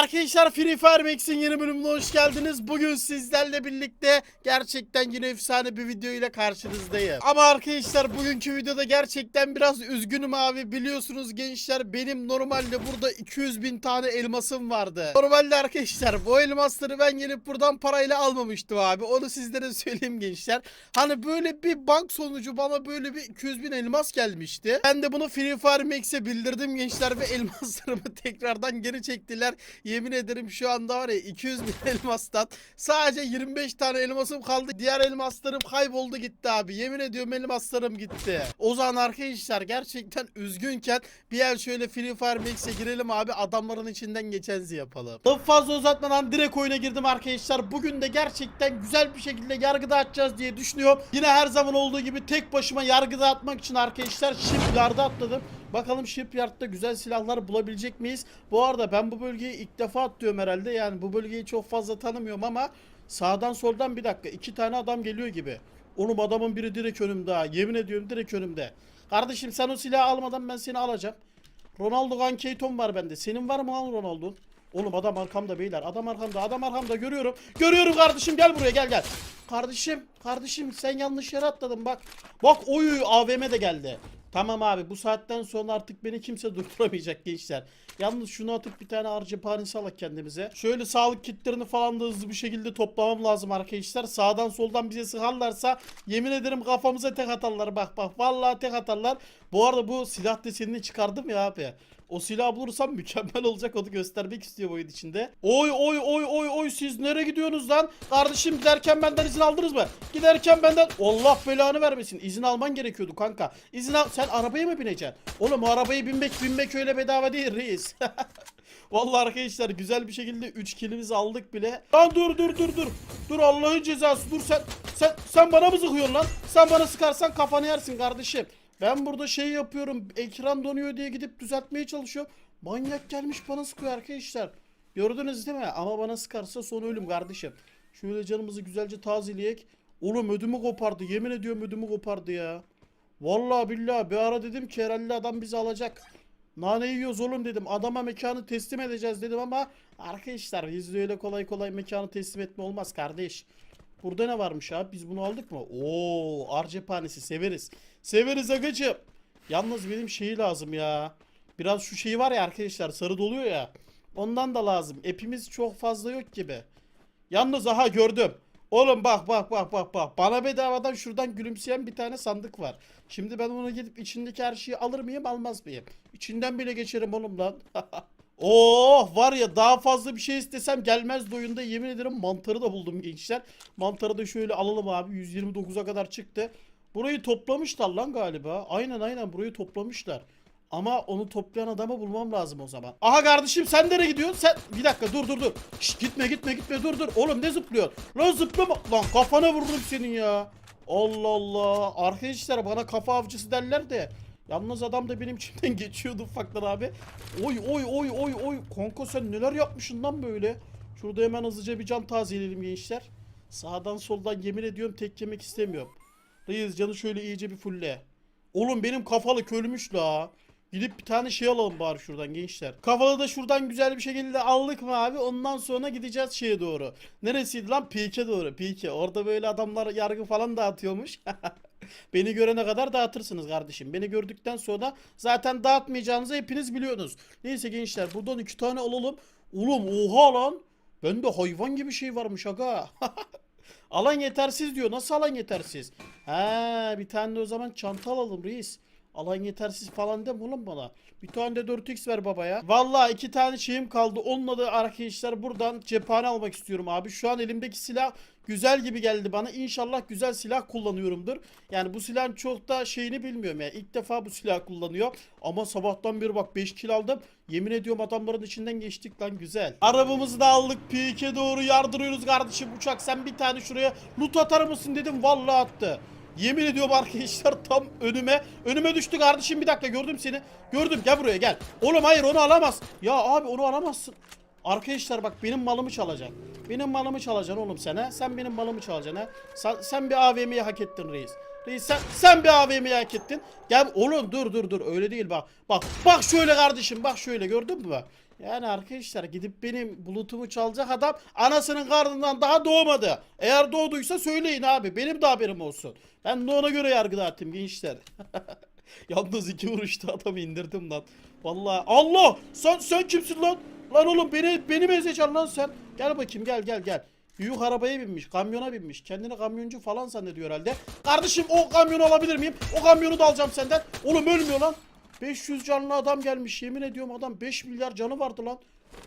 Arkadaşlar Free Fire Max'in yeni bölümüne hoş geldiniz. Bugün sizlerle birlikte gerçekten yine efsane bir video ile karşınızdayım. Ama arkadaşlar bugünkü videoda gerçekten biraz üzgünüm abi. Biliyorsunuz gençler benim normalde burada 200 bin tane elmasım vardı. Normalde arkadaşlar bu elmasları ben gelip buradan parayla almamıştım abi. Onu sizlere söyleyeyim gençler. Hani böyle bir bank sonucu bana böyle bir 200 bin elmas gelmişti. Ben de bunu Free Fire Max'e bildirdim gençler ve elmaslarımı tekrardan geri çektiler. Yemin ederim şu anda var ya 200 bin elmastan sadece 25 tane elmasım kaldı. Diğer elmaslarım kayboldu gitti abi. Yemin ediyorum elmaslarım gitti. O zaman arkadaşlar gerçekten üzgünken bir el şöyle Free Fire Max'e girelim abi. Adamların içinden geçenzi yapalım. Daha fazla uzatmadan direkt oyuna girdim arkadaşlar. Bugün de gerçekten güzel bir şekilde yargı dağıtacağız diye düşünüyorum. Yine her zaman olduğu gibi tek başıma yargı dağıtmak için arkadaşlar shipyard'a atladım. Bakalım shipyard'da güzel silahlar bulabilecek miyiz? Bu arada ben bu bölgeyi ilk defa atlıyorum herhalde. Yani bu bölgeyi çok fazla tanımıyorum ama sağdan soldan bir dakika iki tane adam geliyor gibi. Oğlum adamın biri direkt önümde ha. Yemin ediyorum direkt önümde. Kardeşim sen o silahı almadan ben seni alacağım. Ronaldo Gankeyton var bende. Senin var mı lan Ronaldo? Oğlum adam arkamda beyler. Adam arkamda. Adam arkamda görüyorum. Görüyorum kardeşim gel buraya gel gel. Kardeşim, kardeşim sen yanlış yere atladın bak. Bak oy AVM de geldi. Tamam abi bu saatten sonra artık beni kimse durduramayacak gençler. Yalnız şunu atıp bir tane harcaphanesi alak kendimize. Şöyle sağlık kitlerini falan da hızlı bir şekilde toplamam lazım arkadaşlar. Sağdan soldan bize sıkarlarsa yemin ederim kafamıza tek atarlar. Bak bak vallahi tek atarlar. Bu arada bu silah desenini çıkardım ya abi. O silahı bulursam mükemmel olacak onu göstermek istiyorum oyun içinde. Oy oy oy oy oy siz nereye gidiyorsunuz lan? Kardeşim giderken benden izin aldınız mı? Giderken benden Allah belanı vermesin. İzin alman gerekiyordu kanka. İzin al sen arabaya mı bineceksin? Oğlum o arabayı binmek binmek öyle bedava değil reis. Vallahi arkadaşlar güzel bir şekilde 3 kilimizi aldık bile. Lan dur dur dur dur. Dur Allah'ın cezası dur sen sen sen bana mı sıkıyorsun lan? Sen bana sıkarsan kafanı yersin kardeşim. Ben burada şey yapıyorum. Ekran donuyor diye gidip düzeltmeye çalışıyorum. Manyak gelmiş bana sıkıyor arkadaşlar. Gördünüz değil mi? Ama bana sıkarsa son ölüm kardeşim. Şöyle canımızı güzelce tazeleyek. Oğlum ödümü kopardı. Yemin ediyorum ödümü kopardı ya. Vallahi billahi bir ara dedim ki herhalde adam bizi alacak. Nane yiyoruz oğlum dedim. Adama mekanı teslim edeceğiz dedim ama arkadaşlar bizde öyle kolay kolay mekanı teslim etme olmaz kardeş. Burada ne varmış abi? Biz bunu aldık mı? Oo, arcephanesi severiz. Severiz agacım. Yalnız benim şeyi lazım ya. Biraz şu şeyi var ya arkadaşlar sarı doluyor ya. Ondan da lazım. Epimiz çok fazla yok gibi. Yalnız aha gördüm. Oğlum bak bak bak bak bak. Bana bedavadan şuradan gülümseyen bir tane sandık var. Şimdi ben ona gidip içindeki her şeyi alır mıyım almaz mıyım? İçinden bile geçerim oğlum lan. Oh var ya daha fazla bir şey istesem gelmez oyunda yemin ederim mantarı da buldum gençler. Mantarı da şöyle alalım abi 129'a kadar çıktı. Burayı toplamışlar lan galiba. Aynen aynen burayı toplamışlar. Ama onu toplayan adamı bulmam lazım o zaman. Aha kardeşim sen nereye gidiyorsun? Sen bir dakika dur dur dur. Şşt, gitme gitme gitme dur dur. Oğlum ne zıplıyorsun? Lan zıplama. Lan kafana vururum senin ya. Allah Allah. Arkadaşlar bana kafa avcısı derler de. Yalnız adam da benim içimden geçiyordu ufaktan abi. Oy oy oy oy oy. Konko sen neler yapmışsın lan böyle? Şurada hemen hızlıca bir can tazeleyelim gençler. Sağdan soldan yemin ediyorum tek yemek istemiyorum. Reis canı şöyle iyice bir fulle. Oğlum benim kafalı kölmüş la. Gidip bir tane şey alalım bari şuradan gençler. Kafalı da şuradan güzel bir şekilde aldık mı abi? Ondan sonra gideceğiz şeye doğru. Neresiydi lan? Peak'e doğru. Peak'e. Orada böyle adamlar yargı falan dağıtıyormuş. Beni görene kadar dağıtırsınız kardeşim. Beni gördükten sonra zaten dağıtmayacağınızı hepiniz biliyorsunuz. Neyse gençler buradan iki tane alalım. Oğlum oha lan. Bende hayvan gibi şey varmış aga. alan yetersiz diyor. Nasıl alan yetersiz? Ha bir tane de o zaman çanta alalım reis. Alan yetersiz falan deme oğlum bana. Bir tane de 4x ver baba ya. Vallahi iki tane şeyim kaldı. Onunla da arkadaşlar buradan cephane almak istiyorum abi. Şu an elimdeki silah güzel gibi geldi bana. İnşallah güzel silah kullanıyorumdur. Yani bu silahın çok da şeyini bilmiyorum ya. İlk defa bu silah kullanıyor. Ama sabahtan beri bak 5 kill aldım. Yemin ediyorum adamların içinden geçtik lan güzel. Arabamızı da aldık. Peak'e doğru yardırıyoruz kardeşim. Uçak sen bir tane şuraya loot atar mısın dedim. Vallahi attı. Yemin ediyorum arkadaşlar tam önüme. Önüme düştü kardeşim bir dakika gördüm seni. Gördüm gel buraya gel. Oğlum hayır onu alamaz. Ya abi onu alamazsın. Arkadaşlar bak benim malımı çalacak. Benim malımı çalacaksın oğlum sen ha. Sen benim malımı çalacaksın ha. Sen, sen bir AVM'yi hak ettin reis. Reis sen, sen bir AVM'yi hak ettin. Gel oğlum dur dur dur öyle değil bak. Bak bak şöyle kardeşim bak şöyle gördün mü bak. Yani arkadaşlar gidip benim bulutumu çalacak adam anasının karnından daha doğmadı. Eğer doğduysa söyleyin abi. Benim de haberim olsun. Ben de ona göre yargı dağıttım gençler. Yalnız iki vuruşta adamı indirdim lan. Vallahi Allah! Sen sen kimsin lan? Lan oğlum beni beni ezeceksin lan sen? Gel bakayım gel gel gel. Büyük arabaya binmiş, kamyona binmiş. Kendini kamyoncu falan zannediyor herhalde. Kardeşim o kamyonu alabilir miyim? O kamyonu da alacağım senden. Oğlum ölmüyor lan. 500 canlı adam gelmiş. Yemin ediyorum adam 5 milyar canı vardı lan.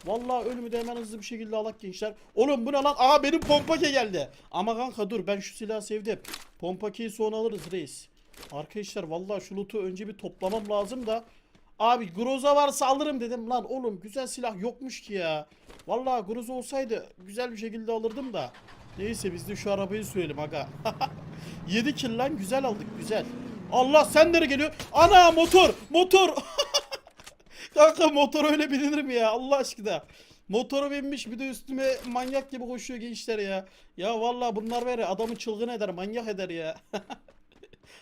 Vallahi ölümü de hemen hızlı bir şekilde alak gençler. Oğlum bu ne lan? Aha benim pompake geldi. Ama kanka dur ben şu silahı sevdim. Pompakeyi sonra alırız reis. Arkadaşlar vallahi şu loot'u önce bir toplamam lazım da. Abi Groza varsa alırım dedim. Lan oğlum güzel silah yokmuş ki ya. Vallahi Groza olsaydı güzel bir şekilde alırdım da. Neyse biz de şu arabayı sürelim aga. 7 kill lan güzel aldık güzel. Allah sen nereye geliyor? Ana motor motor. Kanka motor öyle binilir mi ya Allah aşkına? Motora binmiş bir de üstüme manyak gibi koşuyor gençler ya. Ya vallahi bunlar var ya adamı çılgın eder manyak eder ya.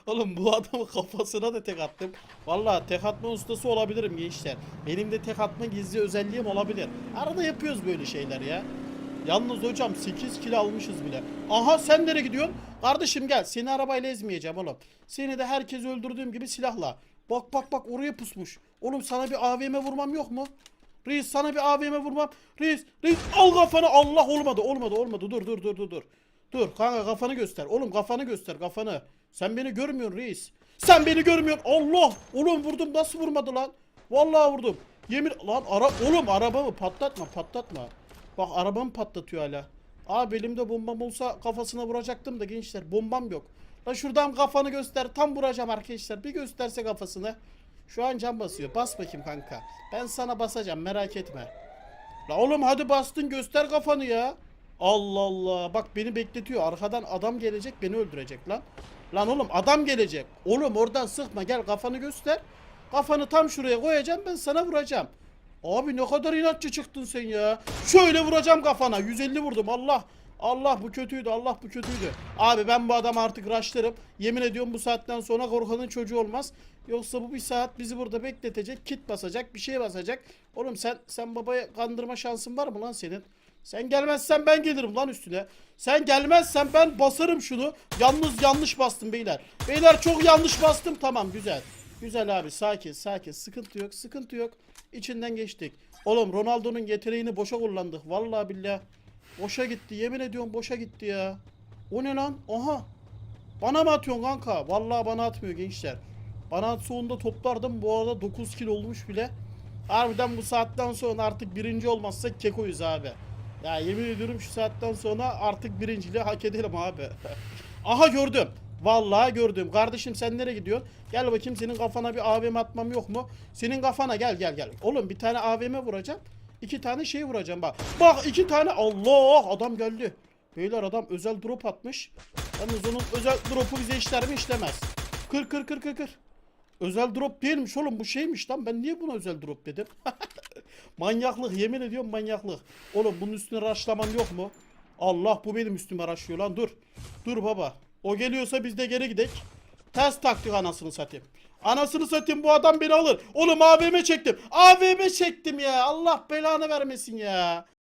Oğlum bu adamın kafasına da tek attım. Vallahi tek atma ustası olabilirim gençler. Benim de tek atma gizli özelliğim olabilir. Arada yapıyoruz böyle şeyler ya. Yalnız hocam 8 kilo almışız bile. Aha sen nereye gidiyorsun? Kardeşim gel seni arabayla ezmeyeceğim oğlum. Seni de herkes öldürdüğüm gibi silahla. Bak bak bak oraya pusmuş. Oğlum sana bir AVM vurmam yok mu? Reis sana bir AVM vurmam. Reis, reis al kafanı. Allah olmadı, olmadı, olmadı. Dur, dur, dur, dur, dur. Dur kanka kafanı göster. Oğlum kafanı göster, kafanı. Sen beni görmüyorsun reis. Sen beni görmüyorsun. Allah! Oğlum vurdum nasıl vurmadı lan? Vallahi vurdum. Yemin lan ara oğlum arabamı patlatma, patlatma. Bak arabamı patlatıyor hala. Abi elimde bombam olsa kafasına vuracaktım da gençler bombam yok. Lan şuradan kafanı göster. Tam vuracağım arkadaşlar. Bir gösterse kafasını. Şu an cam basıyor. Bas bakayım kanka. Ben sana basacağım merak etme. La oğlum hadi bastın göster kafanı ya. Allah Allah. Bak beni bekletiyor. Arkadan adam gelecek beni öldürecek lan. Lan oğlum adam gelecek. Oğlum oradan sıkma gel kafanı göster. Kafanı tam şuraya koyacağım ben sana vuracağım. Abi ne kadar inatçı çıktın sen ya. Şöyle vuracağım kafana. 150 vurdum Allah. Allah bu kötüydü Allah bu kötüydü. Abi ben bu adamı artık raşlarım. Yemin ediyorum bu saatten sonra Korkan'ın çocuğu olmaz. Yoksa bu bir saat bizi burada bekletecek. Kit basacak bir şey basacak. Oğlum sen sen babaya kandırma şansın var mı lan senin? Sen gelmezsen ben gelirim lan üstüne. Sen gelmezsen ben basarım şunu. Yalnız yanlış bastım beyler. Beyler çok yanlış bastım. Tamam güzel. Güzel abi sakin sakin. Sıkıntı yok sıkıntı yok. İçinden geçtik. Oğlum Ronaldo'nun yeteneğini boşa kullandık. Vallahi billah. Boşa gitti. Yemin ediyorum boşa gitti ya. O ne lan? Aha. Bana mı atıyorsun kanka? Vallahi bana atmıyor gençler. Bana atsa toplardım. Bu arada 9 kilo olmuş bile. Harbiden bu saatten sonra artık birinci olmazsak kekoyuz abi. Ya yemin ediyorum şu saatten sonra artık birinciliği hak edelim abi. Aha gördüm. Vallahi gördüm. Kardeşim sen nereye gidiyorsun? Gel bakayım senin kafana bir AVM atmam yok mu? Senin kafana gel gel gel. Oğlum bir tane AVM vuracağım. İki tane şey vuracağım bak. Bak iki tane Allah adam geldi. Beyler adam özel drop atmış. Yalnız onun özel dropu bize işler mi işlemez. Kır kır kır kır kır. Özel drop değilmiş oğlum bu şeymiş lan. Ben niye buna özel drop dedim? manyaklık yemin ediyorum manyaklık. Oğlum bunun üstüne raşlaman yok mu? Allah bu benim üstüme raşlıyor lan dur. Dur baba. O geliyorsa biz de geri gidek. Ters taktik anasını satayım. Anasını satayım bu adam beni alır. Oğlum AVM çektim. AVM çektim ya. Allah belanı vermesin ya.